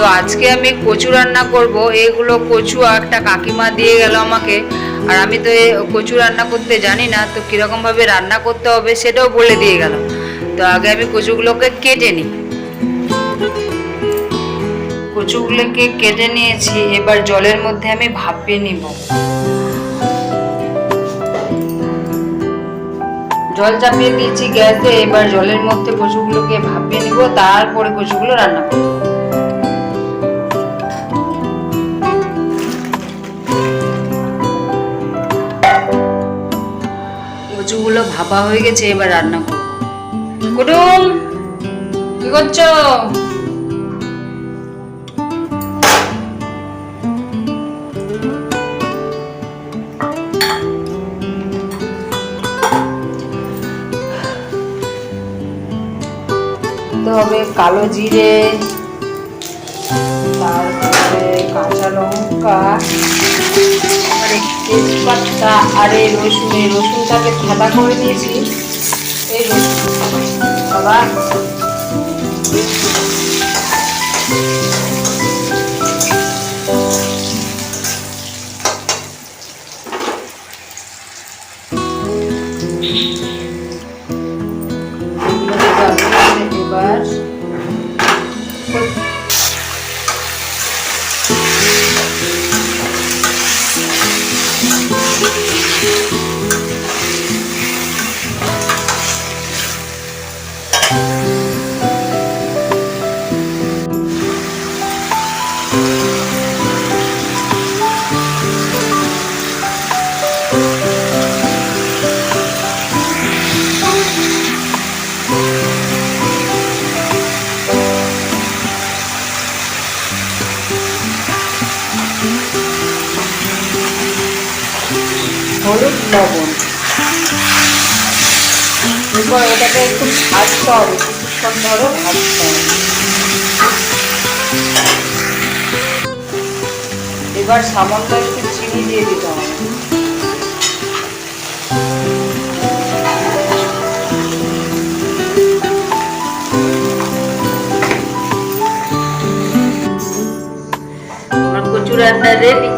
তো আজকে আমি কচু রান্না করব। এগুলো কচু একটা কাকিমা দিয়ে গেল আমাকে। আর আমি তো এ কচু রান্না করতে জানি না, তো কীরকমভাবে রান্না করতে হবে সেটাও বলে দিয়ে গেল। তো আগে আমি কচুগুলোকে কেটে নিই। কচুগুলোকে কেটে নিয়েছি, এবার জলের মধ্যে আমি ভাপিয়ে নিব। জল চাপিয়ে দিয়েছি গ্যাসে, এবার জলের মধ্যে কচুগুলোকে ভাপিয়ে নিব, তারপরে কচুগুলো রান্না করব। কচুগুলো ভাপা হয়ে গেছে, এবার রান্না করব। কুটুম, কি করছ? হবে কালো জিরে, তারপরে কাঁচা লঙ্কা তেজপাতা আর এই রসুন এই রসুনটাকে ঠান্ডা করে দিয়েছি এই রসুন। বাবা। এগুলো হলুদ লবণ। এরপর এটাকে একটু ভাজতে হবে কিছুক্ষণ ধরে ভাজতে হবে এবার সামান্য একটু চিনি দিয়ে দিতে হবে। কচু রান্না রেডি